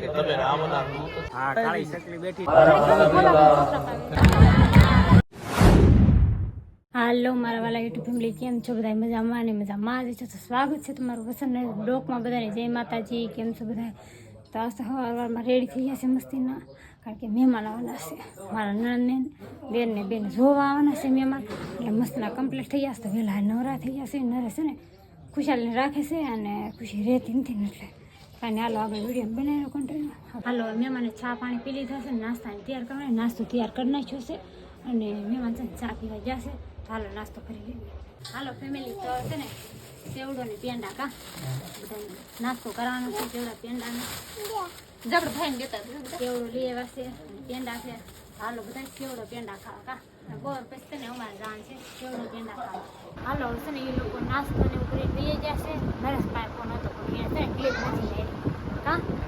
કે તમે રામના દૂત હા કાળી શકલી બેઠી. હાલો મારા વાલા યુટ્યુબ ફેમિલી કેમ છો બધા? મજામાં અને મજામાં જ છો. તો સ્વાગત છે તમારું વસન બ્લોકમાં બધાને. જય માતાજી કેમ છો બધા? તો આ તો સવાર વારમાં રેડી થઈ ગયા છે મસ્તીના કારણ કે મહેમાન આવવાના છે. મારા નણને બેન ને બેન જોવા આવવાના છે મહેમાન. એટલે મસ્તીના કમ્પ્લીટ થઈ ગયા છે. તો વહેલા નવરા થઈ ગયા છે. નરે છે ને ખુશાલીને રાખે છે અને ખુશી રહેતી નથી ને એટલે. કાંઈ હાલો આગળ વીડિયો બનાવ્યો કન્ટિન્યુ હાલો, મહેમાને ચા પાણી પી લીધા છે, નાસ્તાને તૈયાર કરવાનો, નાસ્તો તૈયાર કરી નાખ્યો છે અને મહેમાન છે ચા પીવા જશે તો હાલો, નાસ્તો કરી લઈએ. હાલો ફેમિલી તો છે ને સેવડો ને પેંડા કા? નાસ્તો કરવાનો છે સેવડા પેંડાને જબડ ભાઈ દેતા સેવડો લઈ આવ્યા છે પેંડા છે. હાલો બધા સેવડો પેંડા ખાવા કા? બોર પછી છે ને, અમારે જાણ છે સેવડો પેંડા ખાવા. હાલો છે ને એ લોકો નાસ્તો ને એવું કરીને લઈ જશે નરેશ પાસે ફોન હતો, પણ એ છે ને નથી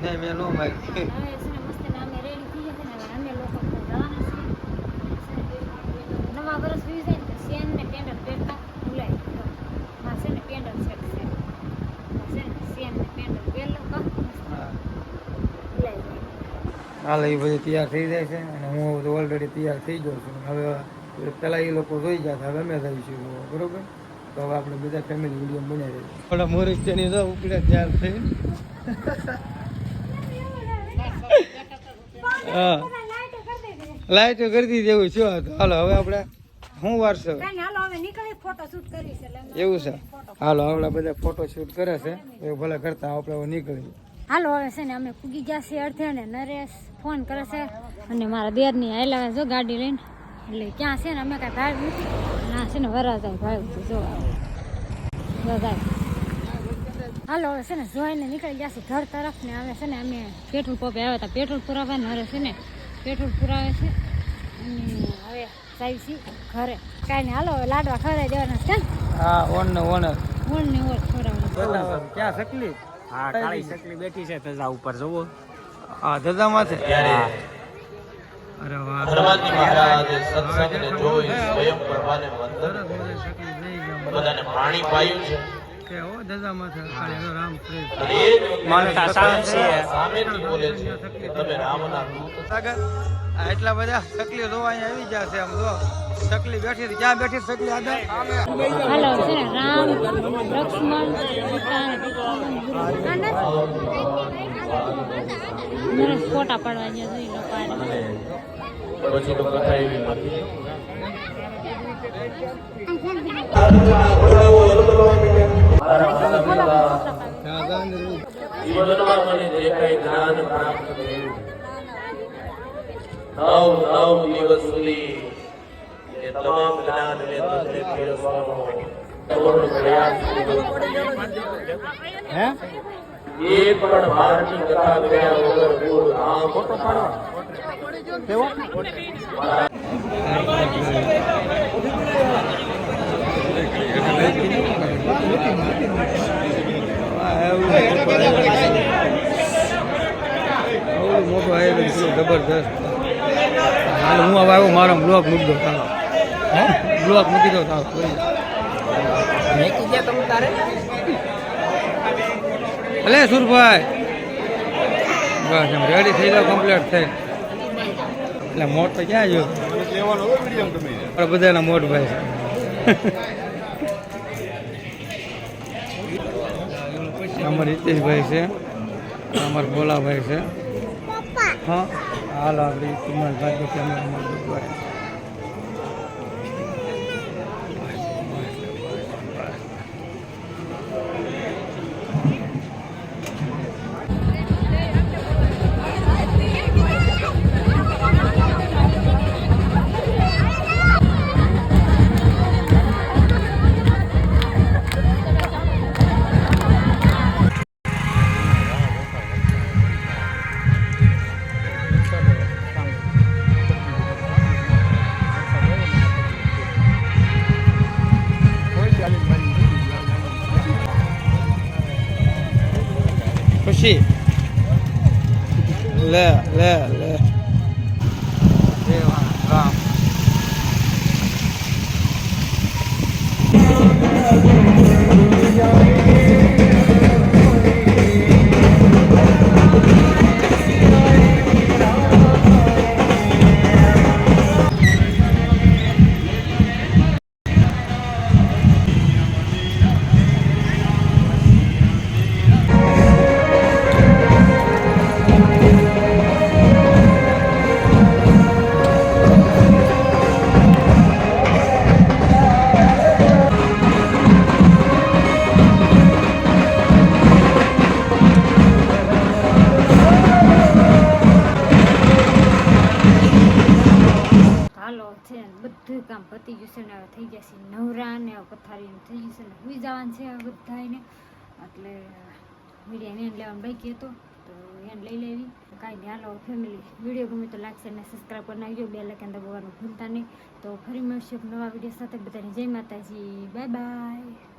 નહીં મેં નો મારી હવે છે ને મસ્ત ને અમે રેડી થઈ જશે ને હવે અમે લોકો તો જવાના છીએ નવા વર્ષ વી જાય ને તો સેન ને પેન્ડલ પહેરતા ભૂલાય તો માં છે ને પેન્ડલ સેટ છે માં છે ને સેન ને પેન્ડલ પહેરલો કા ભૂલાય જાય હાલ એ બધું તૈયાર થઈ જાય છે અને હું બધું ઓલરેડી તૈયાર થઈ ગયો છું હવે પેલા એ લોકો જોઈ ગયા હવે અમે થઈશું બરોબર તો હવે આપણે બધા ફેમિલી વીડિયો બનાવી દઈએ આપણા મોરિસ્ટની તો ઉપડે તૈયાર થઈ હા. લાઈટો કરી દીધી એવું શું હતું હાલો હવે આપણે શું વારસો? એવું છે. હાલો આપણે બધા ફોટો શૂટ કરે છે. એ ભલે કરતા આપણે નીકળી. હાલો હવે છે ને અમે પૂગી ગયા છીએ અર્થે અને નરેશ ફોન કરે છે અને મારા દેરની આયલા જો ગાડી લઈને. એટલે ક્યાં છે ને અમે કાંઈ ભાગ નથી. ના છે ને વરા જાય ભાઈ જો જાય હાલો હવે છે ને જોઈને નીકળી ગયા છે ઘર તરફ ને હવે છે ને અમે પેટ્રોલ પંપે આવ્યા હતા. પેટ્રોલ પુરાવવાનું હવે છે ને પેટ્રોલ પુરાવે છે. અને હવે જાય છે ઘરે. કાંઈ નહીં હાલો હવે લાડવા ખવડાવી દેવાના છે ને હા ઓન ને ઓન ઓણ ને ઓળ ખવડાવવાનું. ક્યાં સકલી હા કાળી સકલી બેઠી છે ધજા ઉપર જોવો હા ધજા માથે અરે વાહ. હનુમાનજી મહારાજે સત્સંગને જોઈ સ્વયં પ્રભાને વંદન બધાને પાણી પાયું છે. કે છે રામ માનતા છે તમે રામના સાગર એટલા બધા સકલી જોવા અહીંયા આવી ગયા છે આમ જો. સકલી બેઠી હતી ક્યાં બેઠી સકલી આગળ. હાલો છે રામ લક્ષ્મણ સીતા ફોટા પાડવા ગયા જોઈ લો પછી તો કથા એવી નથી જીવનમાં મને જે કઈ જ્ઞાન પ્રાપ્ત થયું નવ નવ દિવસ સુધી એ તમામ જ્ઞાનને તમને પીરસવાનો તમારો પ્રયાસ. હે એક પણ બહારની કથા કર્યા વગર મૂળ રામ કેવો મોટું આવ્યો છે જબરદસ્ત હાલ હું હવે આવ્યો મારો બ્લોક મૂકી દો તારો. હે? બ્લોક મૂકી દો તારો ભલે સુરભાઈ. બસ એમ રેડી થઈ જાવ કમ્પ્લીટ થઈ. એટલે મોટ તો ક્યાં ગયો? બધાના મોટ ભાઈ છે. અમાર હિતેશભાઈ છે અમાર ભોલાભાઈ છે. હા હાલ આપણે કુમાર ભાઈ કે બધું લે લે લે. છે ને હવે થઈ ગયા છે નવરા ને હવે પથારી થઈ ગયું છે ને સુઈ જવાનું છે બધાને એટલે મીડિયાને એને લેવાનું બાકી હતો, તો એને લઈ લેવી. કાંઈ નહીં, હાલો ફેમિલી વીડિયો ગમે તો લાગશે અને સબસ્ક્રાઈબ કરી નાખજો, બે લાઈકન દબાવવાનું ભૂલતા નહીં. તો ફરી મળશે નવા વીડિયો સાથે. બધાને જય માતાજી. Bye bye